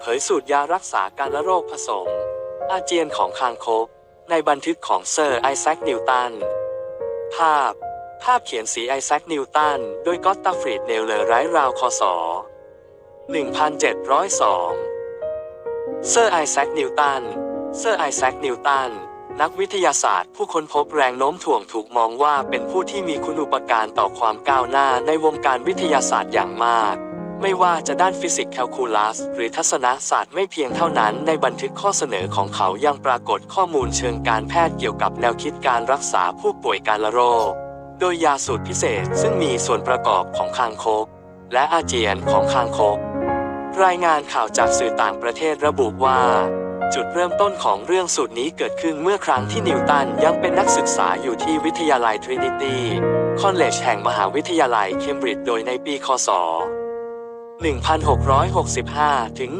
เผยสูตรยารักษาการละโรคผสม อาเจียนของคางคกในบันทึกของเซอร์ไอแซคนิวตัน ภาพ ภาพเขียนสีไอแซคนิวตันโดยก็อตตาฟรีดเนลเลอร์ไรราวคศ1702 เซอร์ไอแซคนิวตัน เซอร์ไอแซคนิวตัน นักวิทยาศาสตร์ผู้ค้นพบแรงโน้มถ่วงถูกมองว่าเป็นผู้ที่มีคุณูปการต่อความก้าวหน้าในวงการวิทยาศาสตร์อย่างมาก ไม่ว่าจะด้านฟิสิกส์แคลคูลัสหรือทัศนศาสตร์ไม่เพียงเท่านั้น ในบันทึกข้อเสนอของเขายังปรากฏข้อมูลเชิงการแพทย์เกี่ยวกับแนวคิดการรักษาผู้ป่วยการละโรค โดยยาสูตรพิเศษซึ่งมีส่วนประกอบของคางคก และอาเจียนของคางคก รายงานข่าวจากสื่อต่างประเทศระบุว่าจุดเริ่มต้นของเรื่องสูตรนี้เกิดขึ้นเมื่อครั้งที่นิวตันยังเป็นนักศึกษาอยู่ที่วิทยาลัยทรินิตี้คอลเลจแห่งมหาวิทยาลัยเคมบริดจ์โดยในปีคศ 1665 ถึง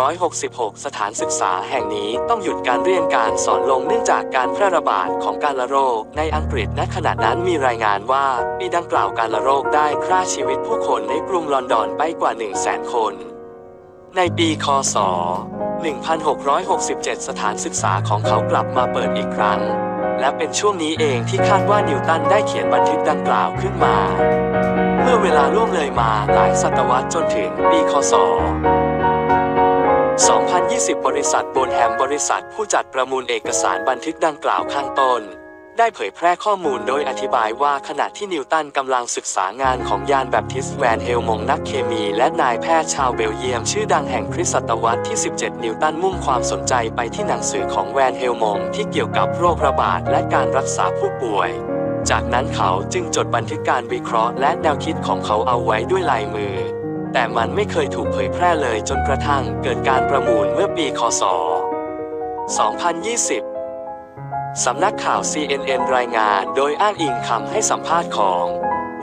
1666 สถานศึกษาแห่งนี้ต้องหยุดการเรียนการสอนลงเนื่องจากการแพร่ระบาดของการละโรค ในอังกฤษณขณะนั้นมีรายงานว่าปีดังกล่าวการละโรคได้ฆ่าชีวิตผู้คนในกรุงลอนดอนไปกว่า 1 0 0 0 0แสนคน ในปีคศ 1667 สถานศึกษาของเขากลับมาเปิดอีกครั้ง และเป็นช่วงนี้เองที่คาดว่านิวตันได้เขียนบันทึกดังกล่าวขึ้นมา เมื่อเวลาล่วงเลยมาหลายศตวรรษจนถึงปีคศ 2020 บริษัทโบนแฮมบริษัทผู้จัดประมูลเอกสารบันทึกดังกล่าวข้างต้น ได้เผยแพร่ข้อมูลโดยอธิบายว่าขณะที่นิวตันกำลังศึกษางานของยานแบปทิสแวนเฮลมงนักเคมีและนายแพทย์ชาวเบลเยียมชื่อดังแห่งคริสตศตวรรษที่ 17 นิวตันมุ่งความสนใจไปที่หนังสือของแวนเฮลมงที่เกี่ยวกับโรคระบาดและการรักษาผู้ป่วย จากนั้นเขาจึงจดบันทึกการวิเคราะห์และแนวคิดของเขาเอาไว้ด้วยลายมือ แต่มันไม่เคยถูกเผยแพร่เลยจนกระทั่งเกิดการประมูลเมื่อปีคศ 2020 สำนักข่าว CNN รายงานโดยอ้างอิงคำให้สัมภาษณ์ของ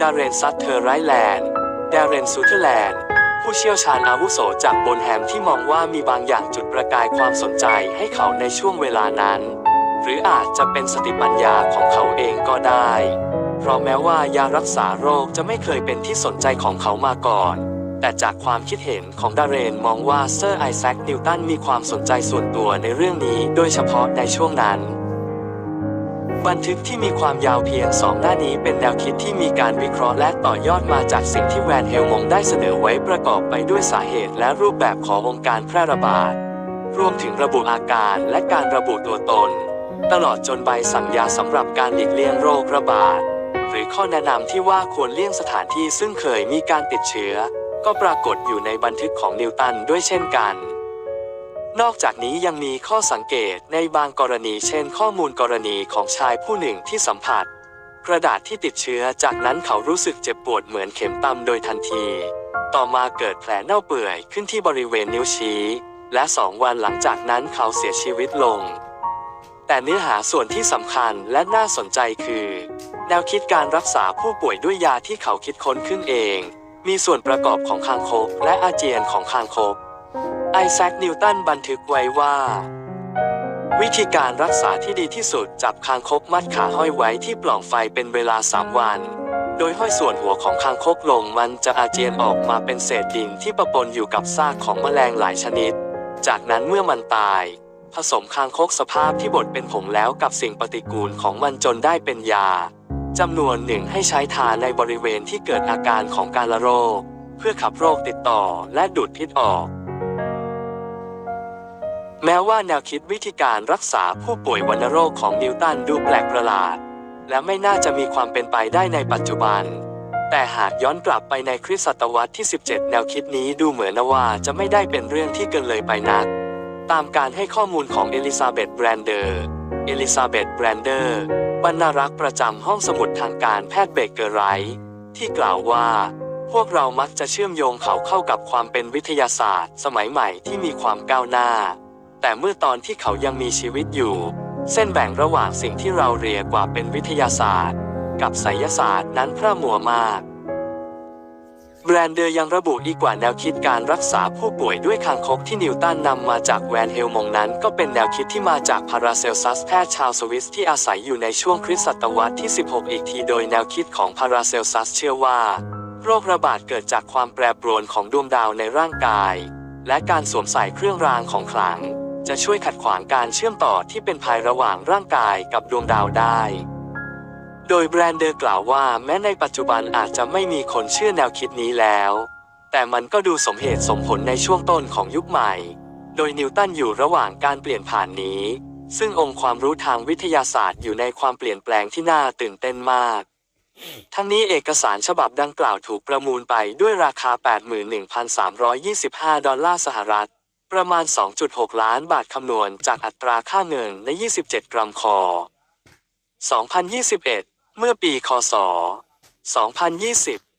ดาเรนซัตเทอร์ไรแลนด์ดาเรนซูเทอร์แลนด์ผู้เชี่ยวชาญอาวุโสจากบนแฮมที่มองว่ามีบางอย่างจุดประกายความสนใจให้เขาในช่วงเวลานั้น หรืออาจจะเป็นสติปัญญาของเขาเองก็ได้ เพราะแม้ว่ายารักษาโรคจะไม่เคยเป็นที่สนใจของเขามาก่อน แต่จากความคิดเห็นของดาเรนมองว่าเซอร์ไอแซคนิวตันมีความสนใจส่วนตัวในเรื่องนี้โดยเฉพาะในช่วงนั้นบันทึกที่มีความยาวเพียงสองหน้านี้เป็นแนวคิดที่มีการวิเคราะห์และต่อยอดมาจากสิ่งที่แวนเฮลมงได้เสนอไว้ประกอบไปด้วยสาเหตุและรูปแบบขององค์การแพร่ระบาด รวมถึงระบุอาการและการระบุตัวตน ตลอดจนใบสั่งยาสำหรับการหลีกเลี่ยงโรคระบาด หรือข้อแนะนำที่ว่าควรเลี่ยงสถานที่ซึ่งเคยมีการติดเชื้อ ก็ปรากฏอยู่ในบันทึกของนิวตันด้วยเช่นกัน นอกจากนี้ยังมีข้อสังเกตในบางกรณีเช่น ข้อมูลกรณีของชายผู้หนึ่งที่สัมผัส กระดาษที่ติดเชื้อจากนั้นเขารู้สึกเจ็บปวดเหมือนเข็มตำโดยทันที ต่อมาเกิดแผลเน่าเปื่อยขึ้นที่บริเวณนิ้วชี้ และสองวันหลังจากนั้นเขาเสียชีวิตลง แต่เนื้อหาส่วนที่สำคัญและน่าสนใจคือ แนวคิดการรักษาผู้ป่วยด้วยยาที่เขาคิดค้นขึ้นเอง มีส่วนประกอบของคางคกและอาเจียนของคางคกไอแซคนิวตันบันทึกไว้ว่า วิธีการรักษาที่ดีที่สุดจับคางคกมัดขาห้อยไว้ที่ปล่องไฟเป็นเวลา 3 วัน โดยห้อยส่วนหัวของคางคกลงมันจะอาเจียนออกมาเป็นเศษดินที่ปะปนอยู่กับซากของแมลงหลายชนิด จากนั้นเมื่อมันตาย ผสมคางคกสภาพที่บดเป็นผงแล้วกับสิ่งปฏิกูลของมันจนได้เป็นยาจำนวนหนึ่งให้ใช้ทาในบริเวณที่เกิดอาการของการละโรค เพื่อขับโรคติดต่อและดูดพิษออก แม้ว่าแนวคิดวิธีการรักษาผู้ป่วยวัณโรคของนิวตันดูแปลกประหลาด และไม่น่าจะมีความเป็นไปได้ในปัจจุบัน แต่หากย้อนกลับไปในคริสตศตวรรษที่ 17 แนวคิดนี้ดูเหมือนว่าจะไม่ได้เป็นเรื่องที่เกินเลยไปนัก ตามการให้ข้อมูลของเอลิซาเบธแบรนเดอร์ เอลิซาเบธแบรนเดอร์บรรณารักษ์ประจำห้องสมุดทางการแพทย์เบเกอร์ไรท์ที่กล่าวว่า พวกเรามักจะเชื่อมโยงเขาเข้ากับความเป็นวิทยาศาสตร์ สมัยใหม่ที่มีความก้าวหน้า แต่เมื่อตอนที่เขายังมีชีวิตอยู่ เส้นแบ่งระหว่างสิ่งที่เราเรียกว่าเป็นวิทยาศาสตร์ กับไสยศาสตร์นั้นพร่ามัวมาก แบรนเดอร์ยังระบุอีกว่าแนวคิดการรักษาผู้ป่วยด้วยคางคกที่นิวตันนำมาจากแวนเฮลมงนั้น ก็เป็นแนวคิดที่มาจากพาราเซลซัสแพทย์ชาวสวิสที่อาศัยอยู่ในช่วงคริสตศตวรรษที่ 16 อีกทีโดยแนวคิดของพาราเซลซัสเชื่อว่า โรคระบาดเกิดจากความแปรปรวนของดวงดาวในร่างกาย และการสวมใส่เครื่องรางของขลัง จะช่วยขัดขวางการเชื่อมต่อที่เป็นภัยระหว่างร่างกายกับดวงดาวได้ โดยแบรนเดอร์กล่าวว่าแม้ในปัจจุบันอาจจะไม่มีคนเชื่อแนวคิดนี้แล้ว แต่มันก็ดูสมเหตุสมผลในช่วงต้นของยุคใหม่ โดยนิวตันอยู่ระหว่างการเปลี่ยนผ่านนี้ ซึ่งองค์ความรู้ทางวิทยาศาสตร์อยู่ในความเปลี่ยนแปลงที่น่าตื่นเต้นมาก ทั้งนี้เอกสารฉบับดังกล่าวถูกประมูลไปด้วยราคา 81,325 ดอลลาร์สหรัฐ ประมาณ 2.6 ล้านบาทคำนวณจากอัตราค่าเงินใน 27 กรัมคอ 2021 เมื่อปี คศ 2020